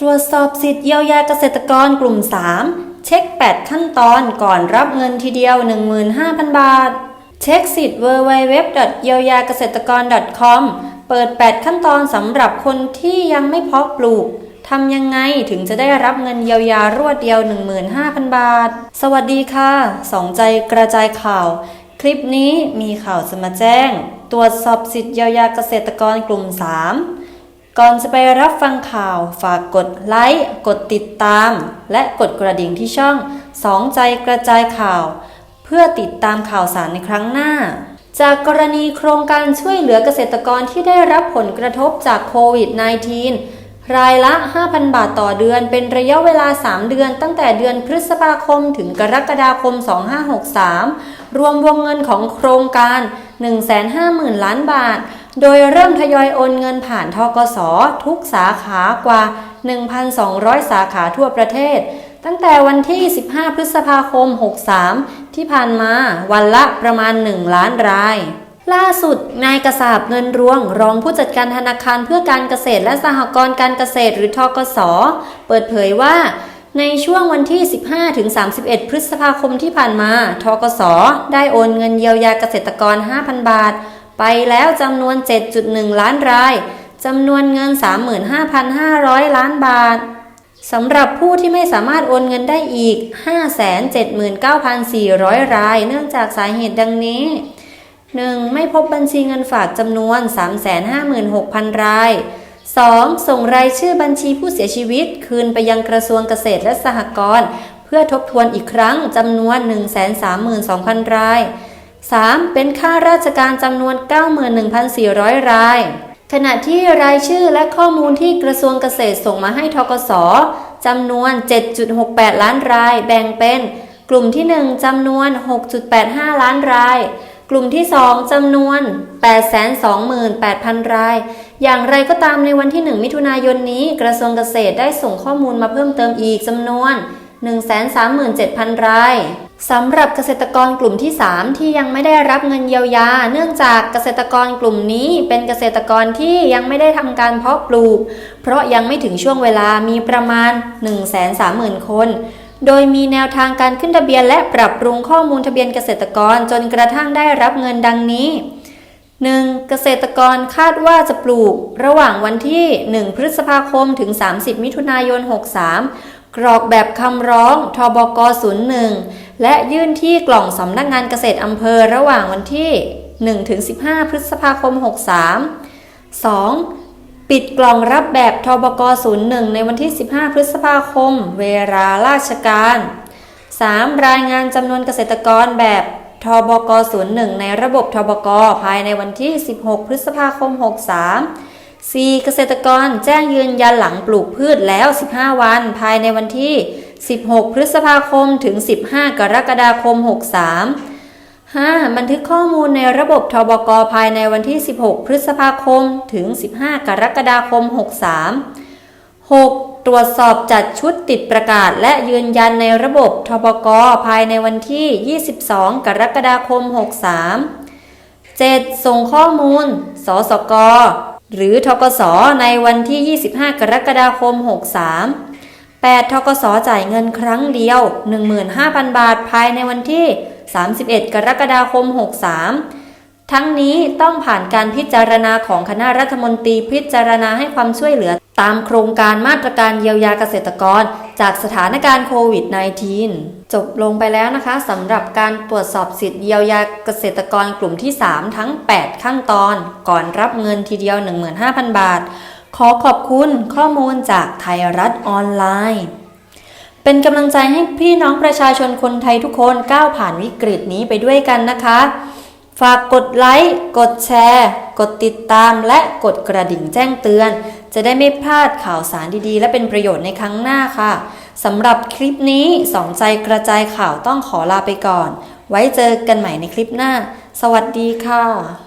ตรวจสอบสิทธิเยียวยาเกษตรกรกลุ่ม 3 เช็ค 8 ขั้นตอนก่อนรับเงินทีเดียว 15,000 บาท เช็คสิทธิ์ www. เยียวยาเกษตรกร .com เปิด 8 ขั้นตอนสำหรับคนที่ยังไม่เพาะปลูกทำยังไงถึงจะได้รับเงินเยียวยารวดเดียว 15,000 บาท สวัสดีค่ะ สองใจกระจายข่าว คลิปนี้มีข่าวจะมาแจ้ง ตรวจสอบสิทธิเยียวยาเกษตรกรกลุ่ม 3 ก่อนจะไปรับฟังข่าวฝากกดไลค์ กดติดตาม และกดกระดิ่งที่ช่องสองใจกระจายข่าว เพื่อติดตามข่าวสารในครั้งหน้า จากกรณีโครงการช่วยเหลือเกษตรกรที่ได้รับผลกระทบจากโควิด -19 รายละ 5,000 บาทต่อเดือนเป็นระยะเวลา 3 เดือน ตั้งแต่เดือนพฤษภาคมถึงกรกฎาคม 2563 รวมวงเงินของโครงการ 150,000 ล้านบาท โดยเริ่มทยอยโอนเงินผ่านทกสทุกสาขากว่า 1,200 สาขาทั่วประเทศ ตั้งแต่วันที่ 15 พฤษภาคม 63 ที่ผ่านมาวันละประมาณ 1 ล้านราย ล่าสุด นายกษาบเงินรวง รองผู้จัดการธนาคารเพื่อการเกษตรและสหกรณ์การเกษตรหรือทกส เปิดเผยว่าในช่วงวันที่ 15 ถึง 31 พฤษภาคมที่ผ่านมา ทกส ได้โอนเงินเยียวยาเกษตรกร 5,000 บาท ไปแล้วจำนวน 7.1 ล้านรายจำนวนเงิน 35,500 ล้านบาทสำหรับผู้ที่ไม่สามารถโอนเงินได้อีก 579,400 ราย เนื่องจากสาเหตุดังนี้ 1. ไม่พบบัญชีเงินฝากจำนวน 356,000 ราย 2. ส่งรายชื่อบัญชีผู้เสียชีวิต คืนไปยังกระทรวงเกษตรและสหกรณ์เพื่อทบทวนอีกครั้งจำนวน 132,000 ราย 3. เป็นข้าราชการจำนวน 91,400 ราย ขณะที่รายชื่อและข้อมูลที่กระทรวงเกษตรส่งมาให้ทกสจำนวน 7.68 ล้านราย แบ่งเป็น กลุ่มที่ 1จำนวน 6.85 ล้านราย กลุ่มที่ 2จำนวน 828,000 ราย อย่างไรก็ตามในวันที่ 1 มิถุนายนนี้ กระทรวงเกษตรได้ส่งข้อมูลมาเพิ่มเติมอีกจำนวน 137,000 ราย สำหรับเกษตรกรกลุ่มที่ 3 ที่ยังไม่ได้รับเงินเยียวยา เนื่องจากเกษตรกรกลุ่มนี้เป็นเกษตรกรที่ยังไม่ได้ทำการเพาะปลูก เพราะยังไม่ถึงช่วงเวลามีประมาณ 130,000 คน โดยมีแนวทางการขึ้นทะเบียนและปรับปรุงข้อมูลทะเบียนเกษตรกรจนกระทั่งได้รับเงินดังนี้ 1. เกษตรกรคาดว่าจะปลูก ระหว่างวันที่ 1 พฤษภาคมถึง 30 มิถุนายน 63 กรอกแบบคำร้องทบก 01 และยื่นที่กล่องสำนักงานเกษตรอำเภอระหว่างวันที่ 1-15 พฤษภาคม 63 2. ปิดกล่องรับแบบทบก 01 ในวันที่ 15 พฤษภาคม เวลาราชการ 3. รายงานจำนวนเกษตรกรแบบทบก 01 ในระบบทบก ภายในวันที่ 16 พฤษภาคม 63 4. เกษตรกรแจ้งยืนยันหลังปลูกพืชแล้ว 15 วัน ภายในวันที่ 16 พฤษภาคมถึง 15 กรกฎาคม 63 5. บันทึกข้อมูลในระบบทบกภายในวันที่ 16 พฤษภาคมถึง 15 กรกฎาคม 63 6. ตรวจสอบจัดชุดติดประกาศและยืนยันในระบบทบกภายในวันที่ 22 กรกฎาคม 63 7. ส่งข้อมูล สสก หรือทกสในวันที่ 25 กรกฎาคม 63 8. ทกสจ่ายเงินครั้งเดียว 15,000 บาทภายในวันที่ 31 กรกฎาคม 63 ทั้งนี้ต้องผ่านการพิจารณาของคณะรัฐมนตรีพิจารณาให้ความช่วยเหลือ ตามโครงการมาตรการเยียวยาเกษตรกร จากสถานการณ์โควิด -19 จบลงไปแล้วนะคะสำหรับการตรวจสอบสิทธิเยียวยาเกษตรกรกลุ่มที่ 3 ทั้ง 8 ขั้นตอน ก่อนรับเงินทีเดียว 15,000 บาท ขอขอบคุณข้อมูลจากไทยรัฐออนไลน์ เป็นกำลังใจให้พี่น้องประชาชนคนไทยทุกคนก้าวผ่านวิกฤตนี้ไปด้วยกันนะคะ ฝากกดไลค์ กดแชร์ กดติดตาม และกดกระดิ่งแจ้งเตือน จะได้ไม่พลาดข่าวสารดีๆ และเป็นประโยชน์ในครั้งหน้าค่ะ สำหรับคลิปนี้สองใจกระจายข่าวต้องขอลาไปก่อน ไว้เจอกันใหม่ในคลิปหน้า สวัสดีค่ะ